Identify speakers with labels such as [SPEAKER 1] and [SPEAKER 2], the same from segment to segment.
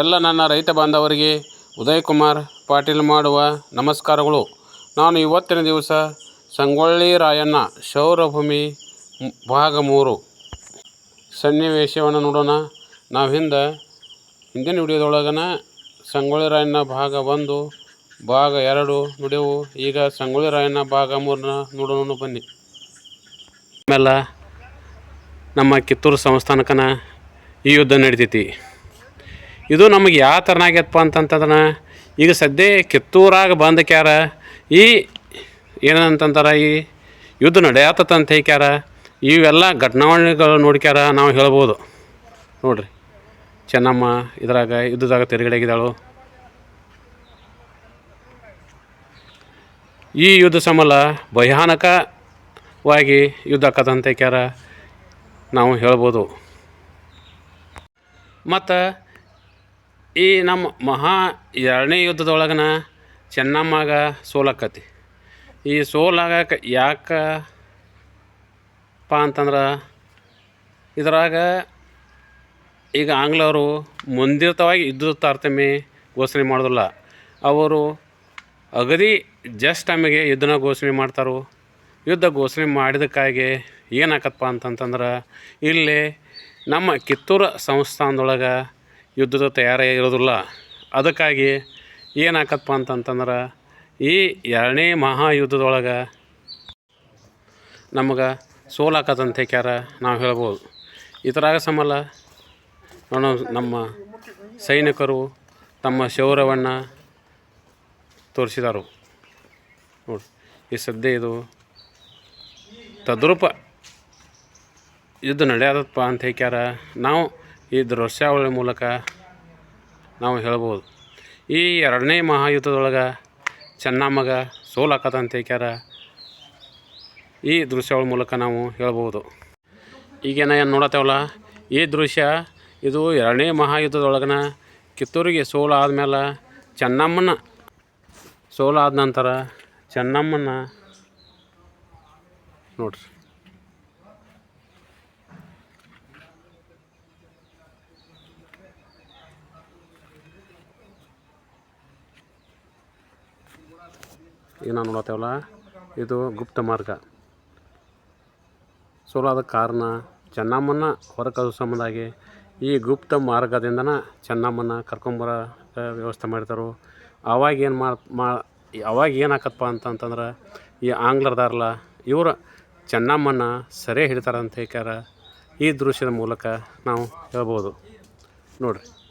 [SPEAKER 1] ಎಲ್ಲ ನನ್ನ ರೈತ ಬಾಂಧವರಿಗೆ ಉದಯಕುಮಾರ್ ಪಾಟೀಲ್ ಮಾಡುವ ನಮಸ್ಕಾರಗಳು. ನಾನು ಇವತ್ತಿನ ದಿವಸ ಸಂಗೊಳ್ಳಿ ರಾಯಣ್ಣ ಶೌರಭೂಮಿ ಭಾಗ ಮೂರು ಸನ್ನಿವೇಶವನ್ನು ನೋಡೋಣ. ನಾವು ಹಿಂದೆ ಹಿಂದಿನ ವಿಡಿಯೋದೊಳಗನ ಸಂಗೊಳ್ಳಿ ರಾಯಣ್ಣ ಭಾಗ ಒಂದು, ಭಾಗ ಎರಡು ನುಡಿವು. ಈಗ ಸಂಗೊಳ್ಳಿ ರಾಯಣ್ಣ ಭಾಗ ಮೂರನ್ನ ನೋಡೋಣ ಬನ್ನಿ. ಆಮೇಲೆ ನಮ್ಮ ಕಿತ್ತೂರು ಸಂಸ್ಥಾನಕನ ಈ ಯುದ್ಧ ನಡಿತೈತಿ. ಇದು ನಮಗೆ ಯಾವ ಥರನಾಗ್ಯದಪ್ಪ ಅಂತಂತಂದ್ರೆ, ಈಗ ಸದ್ಯ ಕಿತ್ತೂರಾಗ ಬಂದ ಕ್ಯಾರ, ಈ ಏನಂತಂತಾರೆ, ಈ ಯುದ್ಧ ನಡೆಯತ್ತಂತ ಹೇಳ್ಯಾರ ಇವೆಲ್ಲ ಘಟನಾವಳಿಗಳು ನೋಡ್ಕ್ಯಾರ ನಾವು ಹೇಳ್ಬೋದು. ನೋಡ್ರಿ, ಚೆನ್ನಮ್ಮ ಇದ್ರಾಗ ಯುದ್ಧದಾಗ ತೆರೆಗಡೆಗಿದ್ದಾಳು ಈ ಯುದ್ಧ ಸಮಲ ಭಯಾನಕವಾಗಿ ಯುದ್ಧ ಆಕತ್ತಂತ ಹೇಳ್ಯಾರ ನಾವು ಹೇಳ್ಬೋದು. ಮತ್ತು ಈ ನಮ್ಮ ಮಹಾ ಎರಡನೇ ಯುದ್ಧದೊಳಗನ ಚೆನ್ನಮ್ಮಗ ಸೋಲಕ್ಕತಿ ಈ ಸೋಲಾಗಕ್ಕೆ ಯಾಕಪ್ಪ ಅಂತಂದ್ರೆ ಇದ್ರಾಗ ಈಗ ಆಂಗ್ಲವರು ಮುಂದಿರ್ತವಾಗಿ ಯುದ್ಧದ ತಾರತಮ್ಯ ಘೋಷಣೆ ಮಾಡೋದಿಲ್ಲ. ಅವರು ಅಗದಿ ಜಸ್ಟ್ ಟೈಮಿಗೆ ಯುದ್ಧನ ಘೋಷಣೆ ಮಾಡ್ತಾರೋ. ಯುದ್ಧ ಘೋಷಣೆ ಮಾಡಿದಕ್ಕಾಗಿ ಏನಾಕತ್ತಪ್ಪ ಅಂತಂತಂದ್ರೆ, ಇಲ್ಲಿ ನಮ್ಮ ಕಿತ್ತೂರು ಸಂಸ್ಥಾನದೊಳಗೆ ಯುದ್ಧದ ತಯಾರಿ ಇರೋದಿಲ್ಲ. ಅದಕ್ಕಾಗಿ ಏನಾಕತ್ಪ ಅಂತಂತಂದ್ರೆ, ಈ ಎರಡನೇ ಮಹಾಯುದ್ಧದೊಳಗೆ ನಮಗೆ ಸೋಲಾಕತ್ತಂತ ಹೇಳ್ಯಾರ ನಾವು ಹೇಳ್ಬೋದು. ಇದರಾಗ ಸಮಲ್ಲ ನಮ್ಮ ಸೈನಿಕರು ತಮ್ಮ ಶೌರ್ಯವನ್ನು ತೋರಿಸಿದರು. ನೋಡಿ, ಈ ಸದ್ಯ ಇದು ತದ್ರೂಪ ಯುದ್ಧ ನಡೆಯದಪ್ಪ ಅಂತ ಹೇಳ್ಯಾರ ನಾವು ಈ ದೃಶ್ಯಾವಳಿ ಮೂಲಕ ನಾವು ಹೇಳ್ಬೋದು. ಈ ಎರಡನೇ ಮಹಾಯುದ್ಧದೊಳಗೆ ಚೆನ್ನಮ್ಮಗ ಸೋಲಾಕತ್ತಂತ ಹೇಳ್ಕ್ಯಾರ ಈ ದೃಶ್ಯಗಳ ಮೂಲಕ ನಾವು ಹೇಳ್ಬೋದು. ಈಗೇನ ಏನು ನೋಡತ್ತೇವಲ್ಲ, ಈ ದೃಶ್ಯ ಇದು ಎರಡನೇ ಮಹಾಯುದ್ಧದೊಳಗನ ಕಿತ್ತೂರಿಗೆ ಸೋಲು ಆದಮೇಲೆ ಚೆನ್ನಮ್ಮನ ಸೋಲಾದ ನಂತರ ಚೆನ್ನಮ್ಮನ ನೋಡ್ರಿ. ನಾವು ನೋಡತ್ತೇವಲ್ಲ? ಇದು ಗುಪ್ತ ಮಾರ್ಗ. ಸೋಲಾದ ಕಾರಣ ಚೆನ್ನಮ್ಮನ ಹೊರಕಳಿಸೋ ಸಂಬಂಧಾಗಿ ಈ ಗುಪ್ತ ಮಾರ್ಗದಿಂದನೇ ಚೆನ್ನಮ್ಮನ ಕರ್ಕೊಂಬರ ವ್ಯವಸ್ಥೆ ಮಾಡಿದರು. ಅವಾಗ ಏನು ಮಾ, ಅವಾಗ ಏನಾಕತ್ತಪ್ಪ ಅಂತಂತಂದ್ರೆ ಈ ಆಂಗ್ಲರ್ದಾರಲ್ಲ ಇವರು ಚೆನ್ನಮ್ಮನ ಸೆರೆ ಹಿಡಿತಾರಂತ ಹೇಳ್ಕ್ಯಾರ. ಈ ದೃಶ್ಯದ ಮೂಲಕ ನಾವು ಹೇಳ್ಬೋದು. ನೋಡ್ರಿ.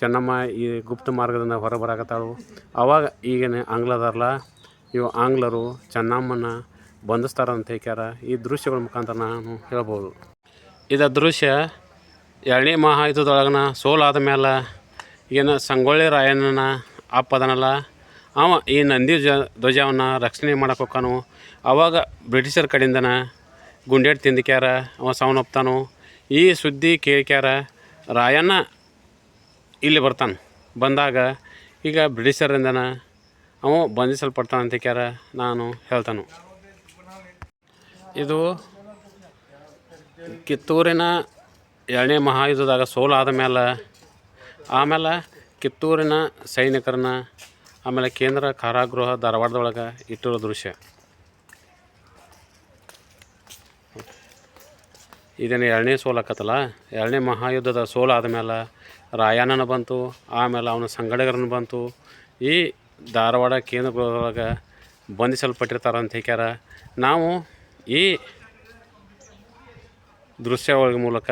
[SPEAKER 1] ಚೆನ್ನಮ್ಮ ಈ ಗುಪ್ತ ಮಾರ್ಗದಿಂದ ಹೊರ ಬರಾಕತ್ತಾಳು. ಅವಾಗ ಈಗಿನ ಆಂಗ್ಲದಾರಲ್ಲ ಇವು ಆಂಗ್ಲರು ಚೆನ್ನಮ್ಮನ ಬಂಧಿಸ್ತಾರ ಅಂತ ಹೇಳ್ಯಾರ ಈ ದೃಶ್ಯಗಳ ಮುಖಾಂತರ ನಾನು ಹೇಳ್ಬೋದು. ಇದ ದೃಶ್ಯ ಎರಡನೇ ಮಹಾಯುದ್ಧದೊಳಗನ ಸೋಲಾದ ಮೇಲೆ ಏನು ಸಂಗೊಳ್ಳಿ ರಾಯಣ್ಣನ ಅಪ್ಪದನಲ್ಲ. ಅವ ಈ ನಂದಿ ಜ ಧ್ವಜವನ್ನು ರಕ್ಷಣೆ ಮಾಡಕ್ಕೆ ಅವಾಗ ಬ್ರಿಟಿಷರ ಕಡೆಯಿಂದನ ಗುಂಡೇಟ್ ತಿಂದಿಕ್ಯಾರ. ಅವ ಸಾವನ್ನಪ್ತಾನು ಈ ಸುದ್ದಿ ಕೇಳ್ಕ್ಯಾರ, ರಾಯಣ್ಣ ಇಲ್ಲಿ ಬರ್ತಾನೆ. ಬಂದಾಗ, ಈಗ ಬ್ರಿಟಿಷರಿಂದನ ಅವ ಬಂಧಿಸಲ್ಪಡ್ತಾನೆ ಅಂತ ಕ್ಯಾರ ನಾನು ಹೇಳ್ತಾನು. ಇದು ಕಿತ್ತೂರಿನ ಎರಡನೇ ಮಹಾಯುದ್ಧದಾಗ ಸೋಲಾದ ಮೇಲೆ, ಆಮೇಲೆ ಕಿತ್ತೂರಿನ ಸೈನಿಕರನ್ನ, ಆಮೇಲೆ ಕೇಂದ್ರ ಕಾರಾಗೃಹ ಧಾರವಾಡದೊಳಗೆ ಇಟ್ಟಿರೋ ದೃಶ್ಯ. ಇದೇನು ಎರಡನೇ ಸೋಲಾಕತ್ತಲ್ಲ ಎರಡನೇ ಮಹಾಯುದ್ಧದ ಸೋಲಾದ ಮೇಲೆ ರಾಯಣ್ಣನ ಬಂತು, ಆಮೇಲೆ ಅವನ ಸಂಗಡಿಗರನ್ನು ಬಂತು. ಈ ಧಾರವಾಡ ಕೇಂದ್ರ ಬಂಧಿಸಲ್ಪಟ್ಟಿರ್ತಾರಂತ ಹೇಳ್ಕ್ಯಾರ. ನಾವು ಈ ದೃಶ್ಯಾವಳಿ ಮೂಲಕ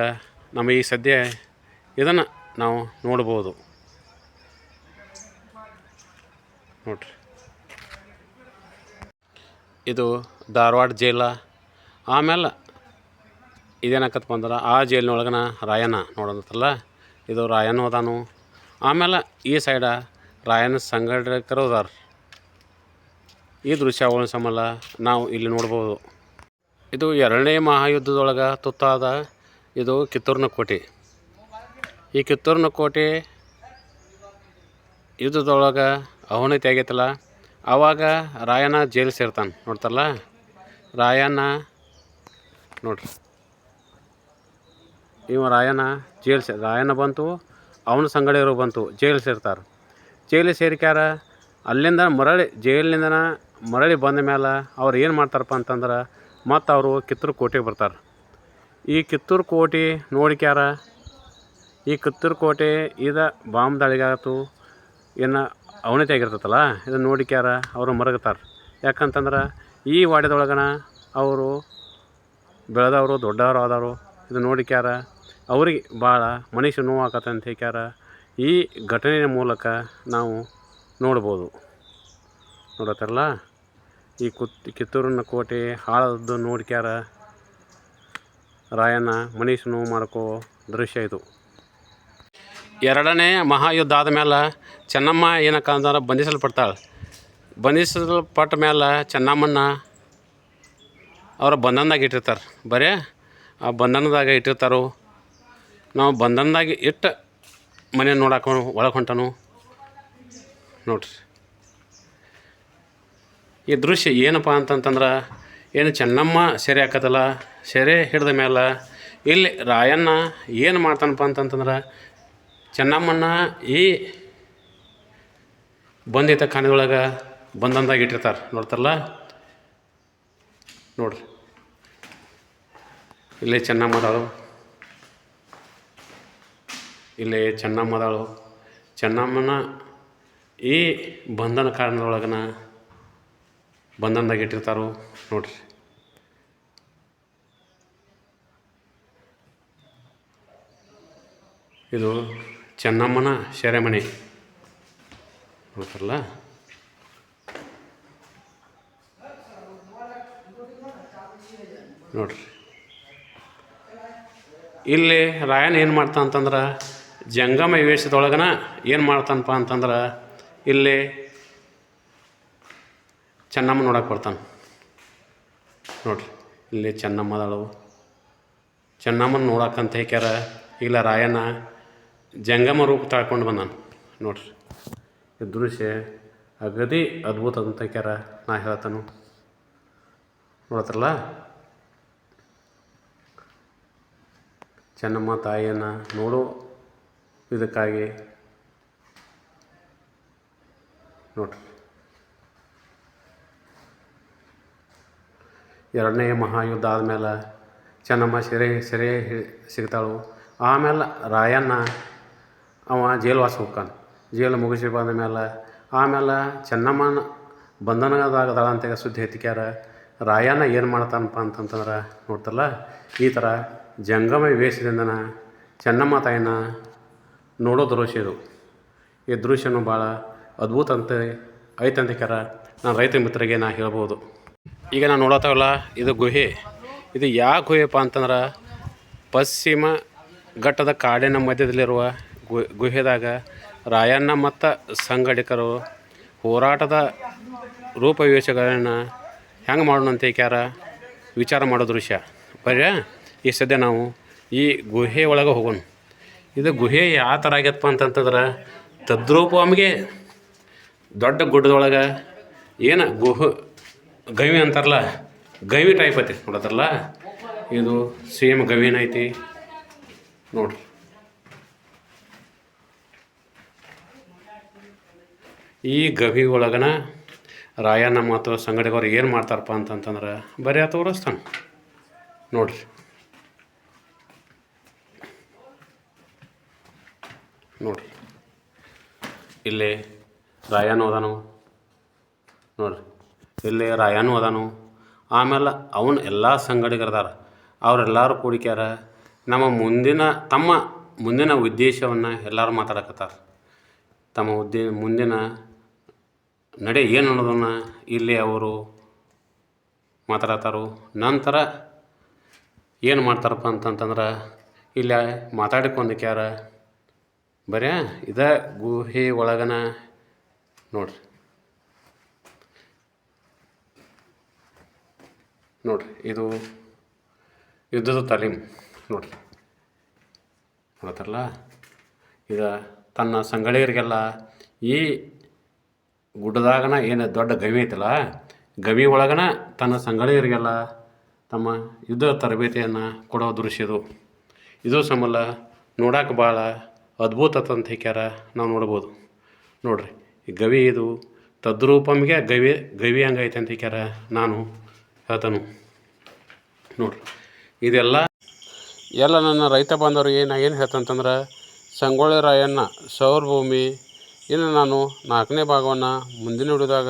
[SPEAKER 1] ನಮ್ಮ ಈ ಸದ್ಯ ಇದನ್ನು ನಾವು ನೋಡ್ಬೋದು. ನೋಡ್ರಿ. ಇದು ಧಾರವಾಡ ಜೈಲ. ಆಮೇಲೆ ಇದೇನಾಕತ್ತಪ್ಪ ಅಂದ್ರೆ ಆ ಜೈಲಿನೊಳಗನ ರಾಯಣ್ಣ ನೋಡೋದತ್ತಲ್ಲ? ಇದು ರಾಯಣ್ಣ ಅದಾನು. ಆಮೇಲೆ ಈ ಸೈಡ ರಾಯನ ಸಂಘಟಕರು ಅದಾರ. ಈ ದೃಶ್ಯಾವಳಿ ಸಮಲ್ಲ ನಾವು ಇಲ್ಲಿ ನೋಡ್ಬೋದು. ಇದು ಎರಡನೇ ಮಹಾಯುದ್ಧದೊಳಗೆ ತುತ್ತಾದ ಇದು ಕಿತ್ತೂರಿನ ಕೋಟೆ. ಈ ಕಿತ್ತೂರಿನ ಕೋಟೆ ಯುದ್ಧದೊಳಗೆ ಅವನತಿ ಆಗೈತಲ್ಲ ಆವಾಗ ರಾಯನ ಜೈಲು ಸೇರ್ತಾನೆ. ನೋಡ್ತಲ್ಲ ರಾಯಣ್ಣ ನೋಡ್ರಿ. ಇವ ರಾಯಣ್ಣ ಜೈಲು ಸೇ ರಾಯಣ್ಣ ಬಂತು, ಅವನ ಸಂಗಡಿಯವರು ಬಂತು, ಜೈಲು ಸೇರ್ತಾರೆ. ಜೈಲು ಸೇರಿಕ್ಯಾರ, ಅಲ್ಲಿಂದ ಮರಳಿ ಜೈಲಿನಿಂದ ಮರಳಿ ಬಂದ ಮೇಲೆ ಅವ್ರು ಏನು ಮಾಡ್ತಾರಪ್ಪ ಅಂತಂದ್ರೆ ಮತ್ತು ಅವರು ಕಿತ್ತೂರು ಕೋಟೆಗೆ ಬರ್ತಾರೆ. ಈ ಕಿತ್ತೂರು ಕೋಟೆ ನೋಡಿಕ್ಯಾರ, ಈ ಕಿತ್ತೂರು ಕೋಟೆ ಇದು ಬಾಂಬ್ ದಾಳಿಗಾತು ಏನು ಅವನತಿ ಆಗಿರ್ತೈತಲ್ಲ ಇದನ್ನು ನೋಡಿಕ್ಯಾರ, ಅವರು ಮರಗ್ತಾರೆ. ಯಾಕಂತಂದ್ರೆ ಈ ವಾಡ್ಯದೊಳಗನ ಅವರು ಬೆಳೆದವರು, ದೊಡ್ಡವರು ಆದವರು, ಇದು ನೋಡಿಕ್ಯಾರ ಅವ್ರಿಗೆ ಭಾಳ ಮನುಷ್ಯ ಅಂತ ಹೇಳ್ಯಾರ ಈ ಘಟನೆಯ ಮೂಲಕ ನಾವು ನೋಡ್ಬೋದು. ನೋಡತ್ತಾರಲ್ಲ? ಈ ಕುತ್, ಕಿತ್ತೂರಿನ ಕೋಟೆ ಹಾಳದ್ದು ನೋಡ್ಕ್ಯಾರ. ರಾಯಣ್ಣ ಮನೀಷ್ ನೋವು ಮಾಡ್ಕೋ ದೃಶ್ಯ ಇದು. ಎರಡನೇ ಮಹಾಯುದ್ಧ ಆದಮೇಲೆ ಚೆನ್ನಮ್ಮ ಏನಕ್ಕ ಅಂದ್ರೆ ಬಂಧಿಸಲ್ಪಡ್ತಾಳೆ. ಬಂಧಿಸಲ್ಪಟ್ಟ ಮೇಲೆ ಚೆನ್ನಮ್ಮನ್ನ ಅವರ ಬಂಧನದಾಗ ಇಟ್ಟಿರ್ತಾರೆ. ಬರೇ ಆ ಬಂಧನದಾಗ ಇಟ್ಟಿರ್ತಾರೋ ನಾವು ಬಂದಂದಾಗಿ ಇಟ್ಟು ಮನೆ ನೋಡಾಕ ಒಳಗೆ ಹೊಂಟನು. ನೋಡ್ರಿ. ಈ ದೃಶ್ಯ ಏನಪ್ಪ ಅಂತಂತಂದ್ರೆ, ಏನು ಚೆನ್ನಮ್ಮ ಸೆರೆ ಹಾಕತ್ತಲ್ಲ, ಸೆರೆ ಹಿಡ್ದ ಮೇಲೆ ಇಲ್ಲಿ ರಾಯಣ್ಣ ಏನು ಮಾಡ್ತಾನಪ್ಪ ಅಂತಂತಂದ್ರೆ ಚೆನ್ನಮ್ಮನ ಈ ಬಂದಿದ್ದ ಖಾನೆಯೊಳಗೆ ಬಂದಂದಾಗ ಇಟ್ಟಿರ್ತಾರೆ. ನೋಡ್ತಾರಲ್ಲ? ನೋಡ್ರಿ. ಇಲ್ಲೇ ಚೆನ್ನಮ್ಮದಾಳು ಇಲ್ಲೇ ಚೆನ್ನಮ್ಮದಾಳು ಚೆನ್ನಮ್ಮನ ಈ ಬಂಧನ ಕಾರಣದೊಳಗನ ಬಂಧನದಾಗ ಇಟ್ಟಿರ್ತಾರೋ ನೋಡ್ರಿ. ಇದು ಚೆನ್ನಮ್ಮನ ಸೆರೆಮನೆ ನೋಡ್ತಾರಲ್ಲ? ನೋಡ್ರಿ. ಇಲ್ಲಿ ರಾಯನ್ ಏನು ಮಾಡ್ತಾ ಅಂತಂದ್ರೆ ಜಂಗಮ ವೇಷದೊಳಗನ ಏನು ಮಾಡ್ತಾನಪ್ಪ ಅಂತಂದ್ರೆ ಇಲ್ಲಿ ಚೆನ್ನಮ್ಮ ನೋಡಕ್ಕೆ ಬರ್ತಾನೆ. ನೋಡ್ರಿ, ಇಲ್ಲಿ ಚೆನ್ನಮ್ಮ ಅದಾಳು ಚೆನ್ನಮ್ಮನ ನೋಡಕ್ಕಂತ ಹೇಕ್ಯಾರ ಇಲ್ಲ ರಾಯಣ್ಣ ಜಂಗಮ ರೂಪ ತಾಳ್ಕೊಂಡು ಬಂದಾನೆ. ನೋಡ್ರಿ, ಈ ದೃಶ್ಯ ಅಗದಿ ಅದ್ಭುತ ಅಂತ ಹೇಳ್ಕ್ಯಾರ, ನಾ ಹೇಳ್ತಾನು. ನೋಡತ್ರಲ್ಲ? ಚೆನ್ನಮ್ಮ ತಾಯಿಯನ್ನು ನೋಡೋ ಇದಕ್ಕಾಗಿ ನೋಡ್ರಿ. ಎರಡನೇ ಮಹಾಯುದ್ಧ ಆದಮೇಲೆ ಚೆನ್ನಮ್ಮ ಸೆರೆ ಸೆರೆ ಸಿಗ್ತಾಳು. ಆಮೇಲೆ ರಾಯಣ್ಣ ಅವ ಜೈಲ್ವಾಸ ಹೋಗ್ತಾನೆ. ಜೈಲು ಮುಗಿಸಿ ಬಂದ ಮೇಲೆ ಆಮೇಲೆ ಚೆನ್ನಮ್ಮನ ಬಂಧನದಾಗದಾಳ ಅಂತ ಸುದ್ದಿ ಎತ್ತಿಕ್ಯಾರ ರಾಯಣ್ಣ ಏನು ಮಾಡ್ತಾನಪ್ಪ ಅಂತಂತಂದ್ರೆ ನೋಡ್ತಲ್ಲ, ಈ ಥರ ಜಂಗಮ ವೇಷದಿಂದನ ಚೆನ್ನಮ್ಮ ತಾಯಿನ ನೋಡೋ ದೃಶ್ಯ ಇದು. ಈ ದೃಶ್ಯನೂ ಭಾಳ ಅದ್ಭುತ ಅಂತ ಐತೆ ಕರ ನಾನು ರೈತ ಮಿತ್ರರಿಗೆ ನಾ ಹೇಳ್ಬೋದು. ಈಗ ನಾನು ನೋಡತ್ತವಲ್ಲ, ಇದು ಗುಹೆ. ಇದು ಯಾವ ಗುಹೆಪ್ಪ ಅಂತಂದ್ರೆ, ಪಶ್ಚಿಮ ಘಟ್ಟದ ಕಾಡಿನ ಮಧ್ಯದಲ್ಲಿರುವ ಗು ಗುಹೆದಾಗ ರಾಯಣ್ಣ ಮತ್ತು ಸಂಘಟಕರು ಹೋರಾಟದ ರೂಪವೇಷಗಳನ್ನು ಹೆಂಗೆ ಮಾಡೋಣ ಅಂತ ಕ್ಯಾರ? ವಿಚಾರ ಮಾಡೋ ದೃಶ್ಯ. ಬರ್ಯಾ? ಈ ಸದ್ಯ ನಾವು ಈ ಗುಹೆ ಒಳಗೆ ಹೋಗೋಣ. ಇದು ಗುಹೆ ಯಾವ ಥರ ಆಗ್ಯದಪ್ಪ ಅಂತಂತಂದ್ರೆ ತದ್ರೂಪಮ್ಗೆ ದೊಡ್ಡ ಗುಡ್ಡದೊಳಗೆ ಏನು ಗುಹ, ಗವಿ ಅಂತಾರಲ್ಲ, ಗವಿ ಟೈಪ್ ಐತಿ ನೋಡತ್ರಲ್ಲ. ಇದು ಸೇಮ್ ಗವಿನೈತಿ ನೋಡ್ರಿ. ಈ ಗವಿ ಒಳಗನ ರಾಯಣ್ಣ ಮತ್ತು ಸಂಗಡಿಗವ್ರು ಏನು ಮಾಡ್ತಾರಪ್ಪ ಅಂತಂತಂದ್ರೆ ಬರೀ ತೋರಿಸ್ತಾನೆ ನೋಡ್ರಿ. ನೋಡ್ರಿ. ಇಲ್ಲಿ ರಾಯನು ಅದಾನು. ನೋಡ್ರಿ. ಇಲ್ಲಿ ರಾಯನು ಅದಾನು. ಆಮೇಲೆ ಅವನ ಎಲ್ಲ ಸಂಗಡಿಗರದಾರ. ಅವರೆಲ್ಲರೂ ಕೂಡಿಕ್ಯಾರ. ನಮ್ಮ ಮುಂದಿನ, ತಮ್ಮ ಮುಂದಿನ ಉದ್ದೇಶವನ್ನು ಎಲ್ಲರೂ ಮಾತಾಡಕತ್ತಾರ. ತಮ್ಮ ಉದ್ದೇ, ಮುಂದಿನ ನಡೆ ಏನು ಅನ್ನೋದನ್ನು ಇಲ್ಲಿ ಅವರು ಮಾತಾಡತ್ತಾರು. ನಂತರ ಏನು ಮಾಡ್ತಾರಪ್ಪ ಅಂತಂತಂದ್ರೆ ಇಲ್ಲಿ ಮಾತಾಡಿಕೊಂಡಕ್ಯಾರ ಬರೇ ಇದ ಗುಹೆ ಒಳಗನ ನೋಡ್ರಿ. ನೋಡ್ರಿ, ಇದು ಯುದ್ಧದ ತಾಲೀಮ್ ನೋಡ್ರಿ. ನೋಡ್ತಾರಲ್ಲ ಇದ ತನ್ನ ಸಂಗಳಿಯರಿಗೆಲ್ಲ ಈ ಗುಡ್ಡದಾಗನ ಏನು ದೊಡ್ಡ ಗವಿ ಐತಲ್ಲ, ಗವಿ ಒಳಗನ ತನ್ನ ಸಂಗಳಿಯರಿಗೆಲ್ಲ ತಮ್ಮ ಯುದ್ಧ ತರಬೇತಿಯನ್ನು ಕೊಡೋ ದೃಶ್ಯ ಇದು. ಸಮಲ್ಲ ನೋಡಕ್ಕೆ ಭಾಳ ಅದ್ಭುತ ತಂತ ಹಾಕ್ಯಾರ ನಾವು ನೋಡ್ಬೋದು. ನೋಡ್ರಿ ಗವಿ ಇದು ತದ್ರೂಪಮ್ಗೆ ಗವಿ ಗವಿ ಹಂಗೈತೆ ಅಂತ ಹಾಕ್ಯಾರ ನಾನು ಹೇಳ್ತಾನು. ನೋಡ್ರಿ, ಇದೆಲ್ಲ ಎಲ್ಲ ನನ್ನ ರೈತ ಬಾಂಧವರಿಗೆ ನಾ ಏನು ಹೇಳ್ತಂತಂದ್ರೆ ಸಂಗೊಳ್ಳಿ ರಾಯಣ್ಣ ಸೌರ ಭೂಮಿ ಇನ್ನು ನಾನು ನಾಲ್ಕನೇ ಭಾಗವನ್ನು ಮುಂದಿನ ಹಿಡಿದಾಗ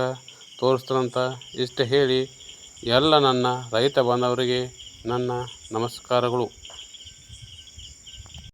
[SPEAKER 1] ತೋರಿಸ್ತಾನಂತ ಇಷ್ಟು ಹೇಳಿ ಎಲ್ಲ ನನ್ನ ರೈತ ಬಾಂಧವರಿಗೆ ನನ್ನ ನಮಸ್ಕಾರಗಳು.